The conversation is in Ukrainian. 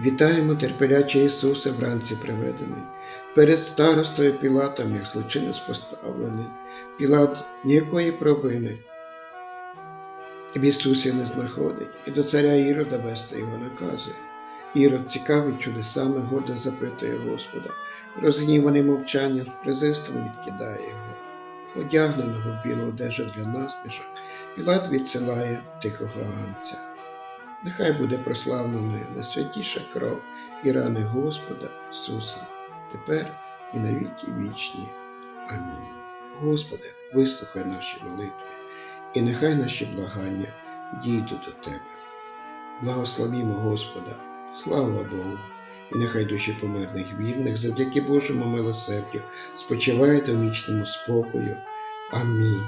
Вітаємо терпеляче Ісусе вранці приведений. Перед старостою Пілатом, як злочинець поставлений. Пілат ніякої провини в Ісусі не знаходить і до царя Ірода вести його наказує. Ірод цікавий чудесами года запитує Господа, розгніваний мовчанням, з презирством відкидає його. Одягненого в білу одежу для насмішок, Пілат відсилає тихого ганця. Нехай буде прославленою найсвятіша кров і рани Господа Ісуса, тепер і на віки вічні. Амінь. Господи, вислухай наші молитви, і нехай наші благання дійдуть до Тебе. Благословімо Господа, слава Богу, і нехай душі померлих вільних завдяки Божому милосердю спочивають у вічному спокою. Амінь.